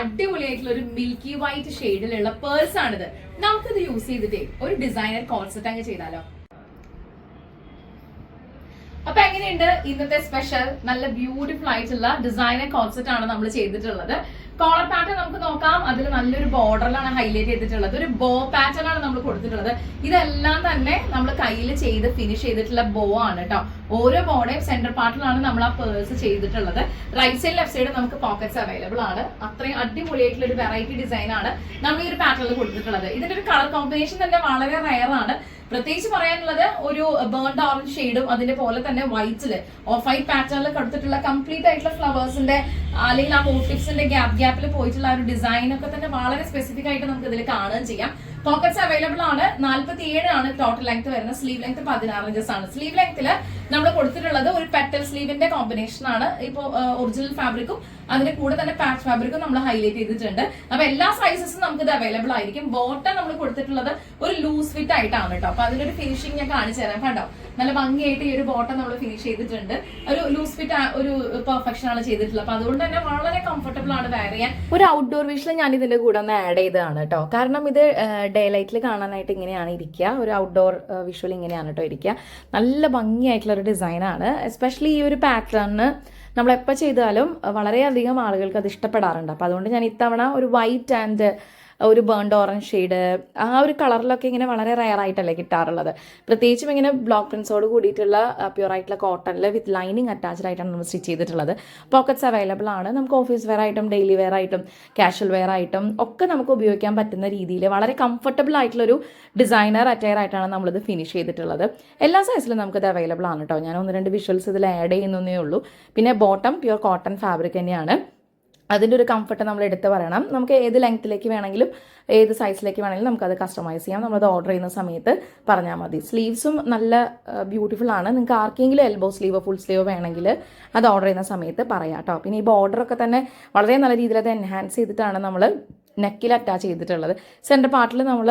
അടിപൊളിയായിട്ടുള്ള ഒരു milky white ഷെയ്ഡിലുള്ള purse ആണിത്. നമുക്കിത് യൂസ് ചെയ്തിട്ടേ ഒരു ഡിസൈനർ കോൺസെപ്റ്റ് അങ്ങ് ചെയ്താലോ. അപ്പൊ എങ്ങനെയുണ്ട് ഇന്നത്തെ സ്പെഷ്യൽ നല്ല ബ്യൂട്ടിഫുൾ ആയിട്ടുള്ള ഡിസൈനർ കോൺസെപ്റ്റ് ആണ് നമ്മൾ ചെയ്തിട്ടുള്ളത്. കോളർ പാറ്റേൺ നമുക്ക് നോക്കാം. അതിൽ നല്ലൊരു ബോർഡറിലാണ് ഹൈലൈറ്റ് ചെയ്തിട്ടുള്ളത്. ഒരു ബോ പാറ്റേൺ ആണ് നമ്മൾ കൊടുത്തിട്ടുള്ളത്. ഇതെല്ലാം തന്നെ നമ്മൾ കയ്യിൽ ചെയ്ത് ഫിനിഷ് ചെയ്തിട്ടുള്ള ബോ ആണ് കേട്ടോ ഓരോ ബോഡയും സെന്റർ പാർട്ടിലാണ് നമ്മൾ ആ പേഴ്സ് ചെയ്തിട്ടുള്ളത്. റൈറ്റ് സൈഡ് ലെഫ്റ്റ് സൈഡ് നമുക്ക് പോക്കറ്റ്സ് അവൈലബിൾ ആണ്. അത്രയും അടിപൊളിയായിട്ടുള്ള ഒരു വെറൈറ്റി ഡിസൈൻ ആണ് നമ്മൾ ഈ ഒരു പാറ്റേണിൽ കൊടുത്തിട്ടുള്ളത്. ഇതിന്റെ ഒരു കളർ കോമ്പിനേഷൻ തന്നെ വളരെ റയർ ആണ്. പ്രത്യേകിച്ച് പറയാനുള്ളത് ഒരു ബേൺഡ് ഓറഞ്ച് ഷെയ്ഡും അതിന്റെ പോലെ തന്നെ വൈറ്റിൽ. ഓഫ് വൈറ്റ് പാറ്റേണിൽ കൊടുത്തിട്ടുള്ള കംപ്ലീറ്റ് ആയിട്ടുള്ള ഫ്ലവേഴ്സിന്റെ അല്ലെങ്കിൽ ആ മോട്ടീവ്സിന്റെ ഗ്യാപ്പ് ഗ്യാപ്പിൽ പോയിട്ടുള്ള ആ ഒരു ഡിസൈൻ ഒക്കെ തന്നെ വളരെ സ്പെസിഫിക് ആയിട്ട് നമുക്ക് ഇതിൽ കാണുകയും ചെയ്യാം. പോക്കറ്റ്സ് അവൈലബിൾ ആണ്. നാല്പത്തി ആണ് ടോട്ടൽ ലെങ്ത് വരുന്നത്. സ്ലീവ് ലെങ്ത് പതിനാറ് ഇഞ്ചസ് ആണ്. സ്ലീവ് ലെങ്ത്തിൽ നമ്മൾ കൊടുത്തിട്ടുള്ളത് ഒരു പെറ്റൽ സ്ലീവിന്റെ കോമ്പിനേഷൻ ആണ്. ഇപ്പോൾ ഒറിജിനൽ ഫാബ്രിക്കും അതിന്റെ കൂടെ തന്നെ പാച്ച് ഫാബ്രിക്കും നമ്മൾ ഹൈലൈറ്റ് ചെയ്തിട്ടുണ്ട്. അപ്പൊ എല്ലാ സൈസസും നമുക്ക് ഇത് അവൈലബിൾ ആയിരിക്കും. ബോട്ടം നമ്മൾ കൊടുത്തിട്ടുള്ളത് ഒരു ലൂസ് ഫിറ്റ് ആയിട്ടാണ് കേട്ടോ അപ്പൊ അതിന്റെ ഒരു ഫിനിഷിംഗ് ഞാൻ കാണിച്ചു തരാം. കണ്ടോ? നല്ല ഭംഗിയായിട്ട് ഈ ഒരു ബോട്ടം നമ്മൾ ഫിനിഷ് ചെയ്തിട്ടുണ്ട്. ഒരു ലൂസ് ഫിറ്റ് ഒരു പെർഫെക്ഷൻ ആണ് ചെയ്തിട്ടുള്ളത്. അപ്പൊ അതുകൊണ്ട് തന്നെ വളരെ കംഫർട്ടബിൾ ആണ് വെയർ ചെയ്യാൻ ഒരു ഔട്ട്ഡോർ വിഷയം ഞാൻ ഇതിന്റെ കൂടെ ഒന്ന് ആഡ് ചെയ്തതാണ് കേട്ടോ കാരണം ഇത് ഡേ ലൈറ്റിൽ കാണാനായിട്ട് ഇങ്ങനെയാണ് ഇരിക്കുക. ഒരു ഔട്ട്ഡോർ വിഷ്വൽ ഇങ്ങനെയാണ് കേട്ടോ ഇരിക്കുക. നല്ല ഭംഗിയായിട്ടുള്ള ഒരു ഡിസൈനാണ് എസ്പെഷ്യലി ഈ ഒരു പാറ്റേണിന് നമ്മളെപ്പോൾ ചെയ്താലും വളരെയധികം ആളുകൾക്ക് അത് ഇഷ്ടപ്പെടാറുണ്ട്. അപ്പോൾ അതുകൊണ്ട് ഞാൻ ഇത്തവണ ഒരു വൈറ്റ് ആൻഡ് ഒരു ബേൺഡ് ഓറഞ്ച് ഷെയ്ഡ് ആ ഒരു കളറിലൊക്കെ ഇങ്ങനെ വളരെ റയർ ആയിട്ടല്ലേ കിട്ടാറുള്ളത്. പ്രത്യേകിച്ചും ഇങ്ങനെ ബ്ലോക്ക് പ്രിൻസോട് കൂടിയിട്ടുള്ള പ്യൂർ ആയിട്ടുള്ള കോട്ടണിൽ വിത്ത് ലൈനിങ് അറ്റാച്ച്ഡ് ആയിട്ടാണ് നമ്മൾ സ്റ്റിച്ച് ചെയ്തിട്ടുള്ളത്. പോക്കറ്റ്സ് അവൈലബിൾ ആണ്. നമുക്ക് ഓഫീസ് വെയർ ആയിട്ടും ഡെയിലി വെയർ ആയിട്ടും കാഷ്വൽ വെയർ ആയിട്ടും ഒക്കെ നമുക്ക് ഉപയോഗിക്കാൻ പറ്റുന്ന രീതിയിൽ വളരെ കംഫർട്ടബിൾ ആയിട്ടുള്ള ഒരു ഡിസൈനർ അറ്റയർ ആയിട്ടാണ് നമ്മളിത് ഫിനിഷ് ചെയ്തിട്ടുള്ളത്. എല്ലാ സൈസിലും നമുക്കിത് അവൈലബിൾ ആണ് കേട്ടോ ഞാൻ ഒന്ന് രണ്ട് വിഷ്വൽസ് ഇതിൽ ആഡ് ചെയ്യുന്നേ ഉള്ളൂ. പിന്നെ ബോട്ടം പ്യൂർ കോട്ടൺ ഫാബ്രിക് തന്നെയാണ്. അതിന്റെ ഒരു കംഫർട്ട് നമ്മൾ എടുത്ത് പറയണം. നമുക്ക് ഏത് ലെങ്ത്തിലേക്ക് വേണമെങ്കിലും ഏത് സൈസിലേക്ക് വേണമെങ്കിലും നമുക്കത് കസ്റ്റമൈസ് ചെയ്യാം. നമ്മളത് ഓർഡർ ചെയ്യുന്ന സമയത്ത് പറഞ്ഞാൽ മതി. സ്ലീവ്സും നല്ല ബ്യൂട്ടിഫുൾ ആണ്. നിങ്ങൾക്ക് ആർക്കെങ്കിലും എൽബോ സ്ലീവോ ഫുൾ സ്ലീവോ വേണമെങ്കിൽ അത് ഓർഡർ ചെയ്യുന്ന സമയത്ത് പറയാം കേട്ടോ പിന്നെ ഈ ബോർഡറൊക്കെ തന്നെ വളരെ നല്ല രീതിയിൽ അത് എൻഹാൻസ് ചെയ്തിട്ടാണ് നമ്മൾ നെക്കിൽ അറ്റാച്ച് ചെയ്തിട്ടുള്ളത് സെന്റർ പാർട്ടിൽ നമ്മൾ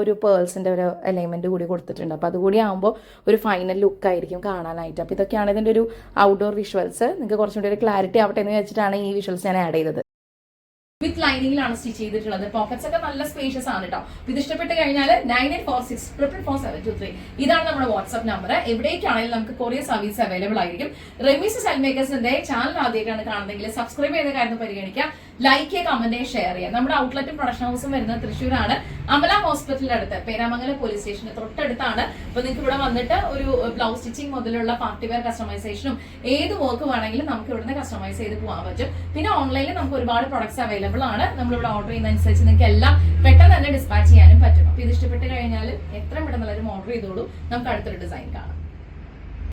ഒരു പേൾസിന്റെ ഒരു അലൈൻമെന്റ് കൂടി കൊടുത്തിട്ടുണ്ട്. അപ്പോൾ അതുകൂടി ആകുമ്പോൾ ഒരു ഫൈനൽ ലുക്ക് ആയിരിക്കും കാണാനായിട്ട്. അപ്പോൾ ഇതൊക്കെയാണ് ഇതിന്റെ ഒരു ഔട്ട്ഡോർ വിഷ്വൽസ് നിങ്ങൾക്ക് കുറച്ചും കൂടി ഒരു ക്ലാരിറ്റി ആവട്ടെ എന്ന് വെച്ചിട്ടാണ് ഈ വിഷ്വൽസ് ഞാൻ ആഡ് ചെയ്തത്. വിത്ത് ലൈനിങ്ങിലാണ് സ്റ്റിച്ച് ചെയ്തിട്ടുള്ളത്. പോക്കറ്റ്സ് ഒക്കെ നല്ല സ്പേഷ്യസ് ആണ് കേട്ടോ ഇത് ഇഷ്ടപ്പെട്ട് കഴിഞ്ഞാൽ nine eight four six triple four seven two three ഇതാണ് നമ്മുടെ വാട്സ്ആപ്പ് നമ്പർ എവിടേക്കാണെങ്കിലും നമുക്ക് കൊറിയർ സർവീസ് അവൈലബിൾ ആയിരിക്കും. റെമീസ് സെൽ മേക്കേഴ്സിന്റെ ചാനൽ ആദ്യമായിട്ടാണ് കാണുന്നതെങ്കിൽ സബ്സ്ക്രൈബ് ചെയ്ത കാര്യം പരിഗണിക്കുക. ലൈക്ക് കമന്റ് ഷെയർ ചെയ്യുക നമ്മുടെ ഔട്ട്ലെറ്റും പ്രൊഡക്ഷൻ ഹൗസും വരുന്നത് തൃശ്ശൂരാണ്. അമല ഹോസ്പിറ്റലിന്റെ അടുത്ത് പേരാമംഗലം പോലീസ് സ്റ്റേഷന്റെ തൊട്ടടുത്താണ്. അപ്പൊ നിങ്ങൾക്ക് ഇവിടെ വന്നിട്ട് ഒരു ബ്ലൗസ് സ്റ്റിച്ചിങ് മുതലുള്ള പാർട്ടി വെയർ കസ്റ്റമൈസേഷനും ഏത് വർക്ക് വേണമെങ്കിലും നമുക്ക് ഇവിടുന്ന് കസ്റ്റമൈസ് ചെയ്ത് പോകാൻ പറ്റും. പിന്നെ ഓൺലൈനിൽ നമുക്ക് ഒരുപാട് പ്രൊഡക്ട്സ് അവൈലബിൾ ആണ്. നമ്മൾ ഇവിടെ ഓർഡർ ചെയ്യുന്ന അനുസരിച്ച് നിങ്ങൾക്ക് എല്ലാം പെട്ടെന്ന് തന്നെ ഡിസ്പാച്ച് ചെയ്യാനും പറ്റും. അപ്പൊ ഇത് ഇഷ്ടപ്പെട്ട് കഴിഞ്ഞാൽ എത്രയും പെട്ടെന്ന് എല്ലാവരും ഓർഡർ ചെയ്തോളൂ. നമുക്ക് അടുത്തൊരു ഡിസൈൻ കാണാം.